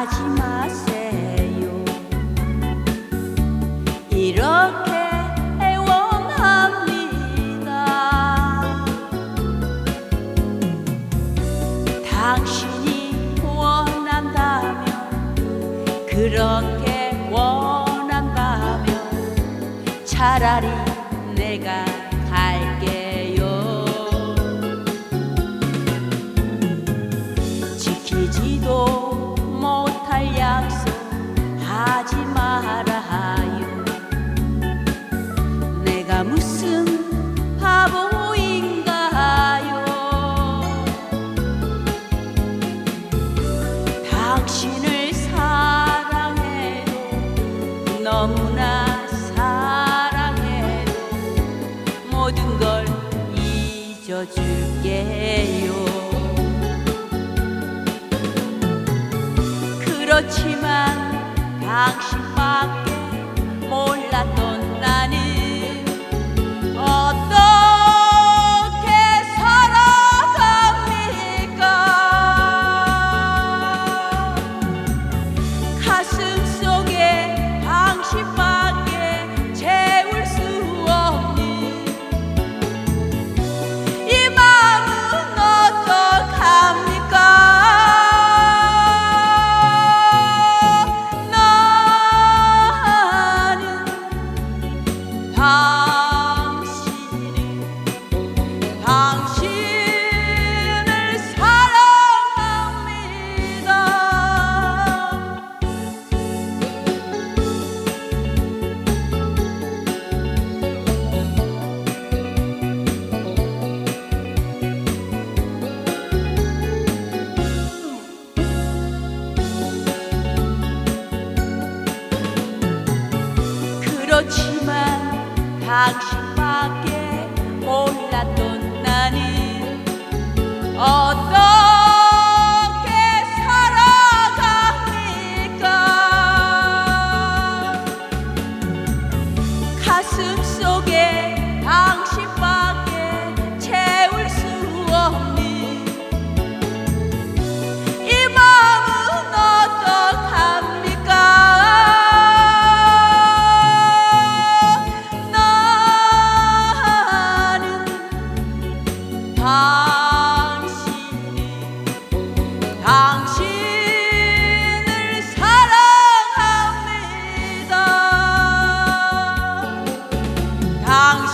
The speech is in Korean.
하지 마세요. 이렇게 애원합니다. 당신이 원한다면 그렇게 원한다면 차라리 내가 모든 걸 잊어줄게요. 그렇지만 당신 그렇지만 당신밖에 몰랐던 나는 어떤 ang